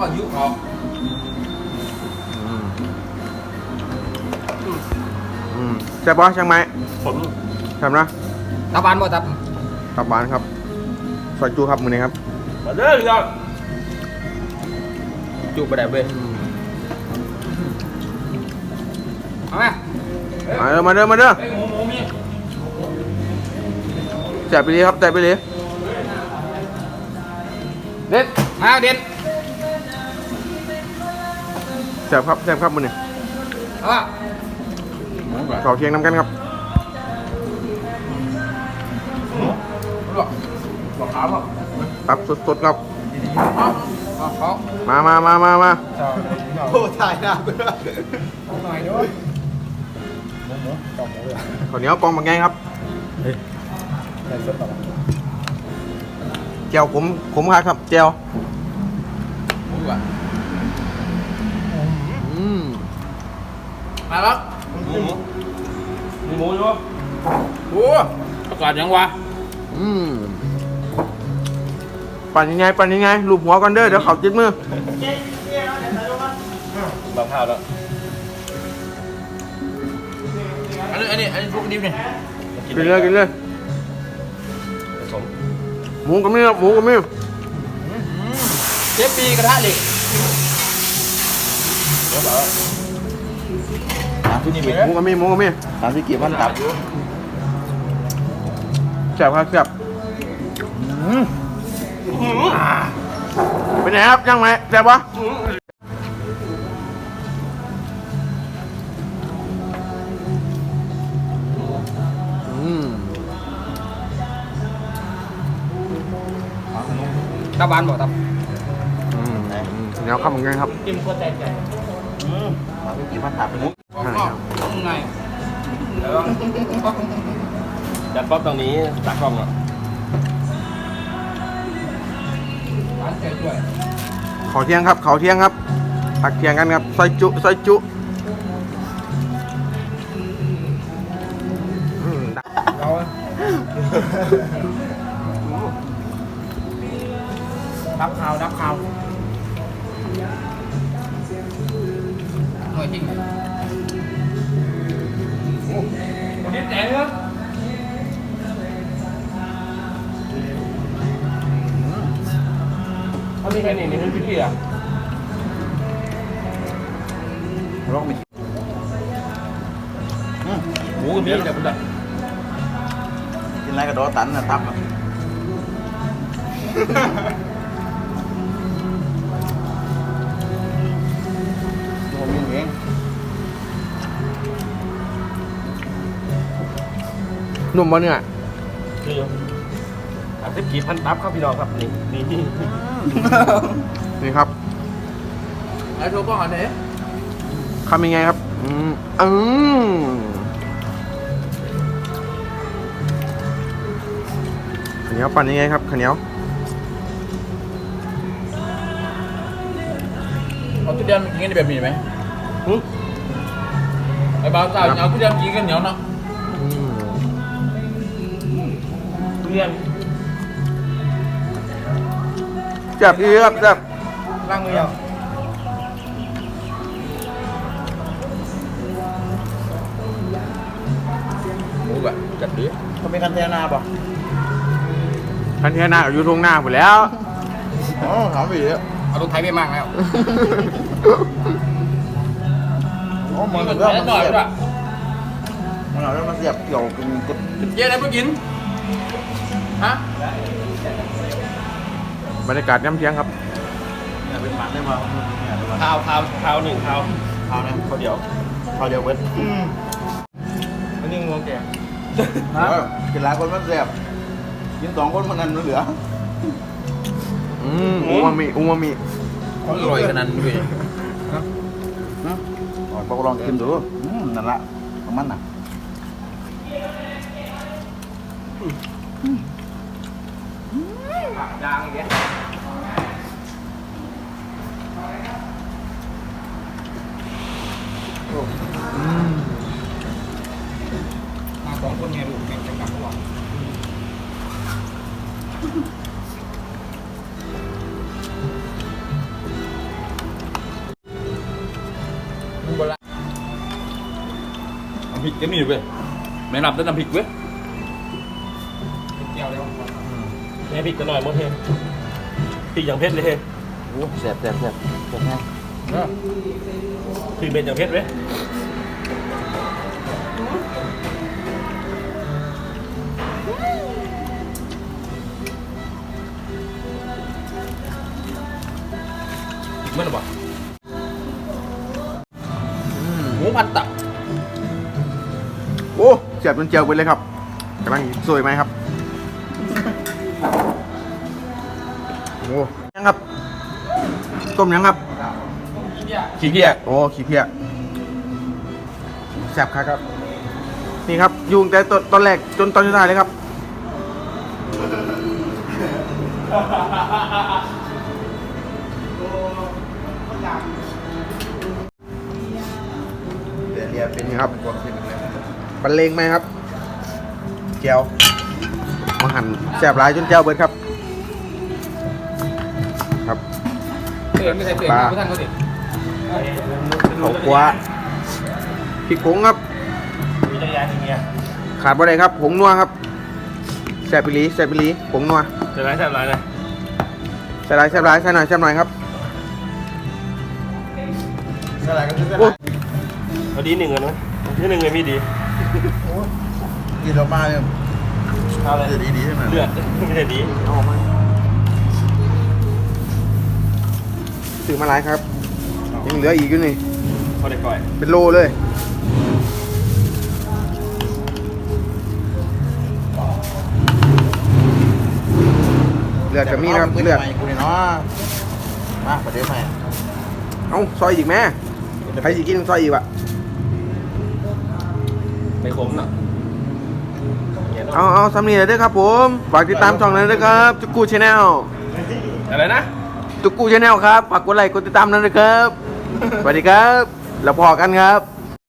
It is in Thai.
ก็ยุเขาอืมอืมแซ่บปะช่างไหมผมแซ่บนะตาบานบ่ตับกลับบ้านครับซอยจูครับมือนี้ครับมาเด้อพี่น้องจุไปได้เว้ยเอาไหมมาเด้อมาเด้อมาเด้อเฮ้ยหมูหมูมีแซ่บไปเลยครับแซ่บไปเลยเด็ดมาเด็ด แซ่บครับแซ่บครับมือนี้เอาป่ะเขาเทียงน้ำกันครับหลอกหลอกขาวป่ะครับสดๆครับเอาเขามามามามามาโอ้ถ่ายหน้ากูหน่อยด้วยข้าวเหนียวกองบางไงครับเจียวผมผมครับครับเจียว หมูอะ อืม มาแล้วหมูหมูมีหมูอยู่โอ้ประกาศยังวะอืมปั่นยังไงปั่นยังไงลูบหัวก่อนเด้อเดี๋ยวเขาจิตมือมะพร้าวแล้วอันนี้อันนี้อันนี้พวกดิบเนี่ยกินเลยกินเลยผสมหมูกับมีครับหมูกับมีเชฟปีกระทะเหล็กถามที่นี่เป็ นหมูกับมีหมูกับมีถามที่กี่พันตับแซ่บครับแซ่บเป็นไงครับยังไหมแซ่บปะอืมตาบานบอกตับอืมอืมเดี๋ยวข้าวเหมือนกันครับกินก็ใจใจถามที่กี่พันตับเป็น จัดป๊อปตรงนี้ตักกล้องอะร้านใจด้วยขอเที่ยงครับ ขอเที่ยงครับตักเที่ยงกันครับซอยจุซอยจุอืมเราดับข่าวดับข่าวหน่วยทิ้ง ถ้ามีแค่นี้นี่เป็นพี่อะร้องไม่หมูกับพี่แต่คุณดักกินอะไรก็โดนตันนะตับผมยิงเองนุ่มปะเนี่ยคือ อาทิตย์กี่พันตับครับพี่น้องครับนี่นี่นี่นี่ครับไอ้โทรบอกอันไหนทำยังไงครับ อืมอืมข้าวเหนียวปั่นยังไงครับข้าวเหนียวเอาทุเรียนมากินกันแบบนี้ไหมไอ้บ่าวสาวเอาทุเรียนกินกันเหนียวเนาะ อืม เรียน แซ่บดีครับแซ่บล้างมือยังหมูแบบจัดดีเขาเป็นกันเทนาป่ะทันทีหน้าอยู่ตรงหน้าหมดแล้วอ๋อถามไปเยอะเอารถไทยไปมากแล้วอ๋อมันมันเริ่มแค่มันหน่อยเสียบด้วยมันเริ่มมันเสียบเกี่ยวกับกดเจ๊อะไรเพิ่งกินฮะ บรรยากาศย่ำเที่ยงครับเนี่ยเป็นมันได้ป่ะเนี่ยได้ป่ะข้าวข้าวข้าวหนึ่งข้าวเอาเนี่ยข้าวเดียวเขาเดียวเว้ยอันนี้งงแกกินหลายคนมันเสียบกินสองคนมันนั่นมันเหลืออืมอูมามิอูมามิอร่อยขนาดนั้นด้วยอ๋อพวกลองกินดูอืมนั่นละของมันน่ะ ผักยางอย่างเงี้ยมาสองคนไงลูกแข่งกันกลับก่อนน้ำพริกเต็มนี่เว้ยแม่นับแต่นำผิดเว้ย แม่พริกจะหน่อยหมดเฮพริกอย่างเผ็ดเลยเฮโอ้แซ่บแซ่บแซ่บแซ่บแห้งพริกเป็นอย่างเผ็ดเว้ยเมื่อไหร่บ่หมูผัดตับโอ้เสียบจนเจียวไปเลยครับกำลังสวยไหมครับ อ้ยังครับ ต้มยังครับ ขี้เกียจโอ้ขี้เพี้ยแซ่บครับครับ นี่ครับอยุงแต่ตอนตอนแรกจนตอนสุดท้ายเลยครับ เดี๋ยวเรียเป็นนี่ครับความเป็นเลยบรรเลงไหมครับเจียวมาหั่นแซ่บหลายจนเจียวเบิดครับครับ เปลี่ยนไม่ใช่เปลี่ยนปลาผู้ท่านเขาดิข้าวคั่วพริกผงครับมีจักรยานอย่างเงี้ยขาดบ่ได้ครับผงนัวครับแซ่บปิลีแซ่บปิลีผงนัวจะไรแซ่บไรนะใส่หลายแซ่บหลายใส่หน่อยแซ่บหน่อยครับสลายก็คือสโอ้ลายเอาดีหนึ่งกันไหมที่หนึ่งเลยมีดีกินออกมาเนี่ยเอาเลยจะดีดีๆใช่ไหมเลือดไม่ใช่ดี ซื้อมาหลายครับ ยังเหลืออีกอยู่นี่พอได้ก่อยเป็นโลเลยเลือดกับมีนะครับเลือดใหม่กูเนี่ยเนาะมาประเดี๋ยวใหม่เอ้าซอยอีกแม่ใครสิกินซอยอีกวะไปขมน่ะเอาเอาสำนีเลยเด้อครับผมฝากติดตามช่องนั้นด้วยครับจุกกูชาแนลอะไรนะ ตุกกูชาแนลครับฝากกดไลค์กดติดตามนั้นด้วยครับสวัสดีครับ แล้วพอกันครับ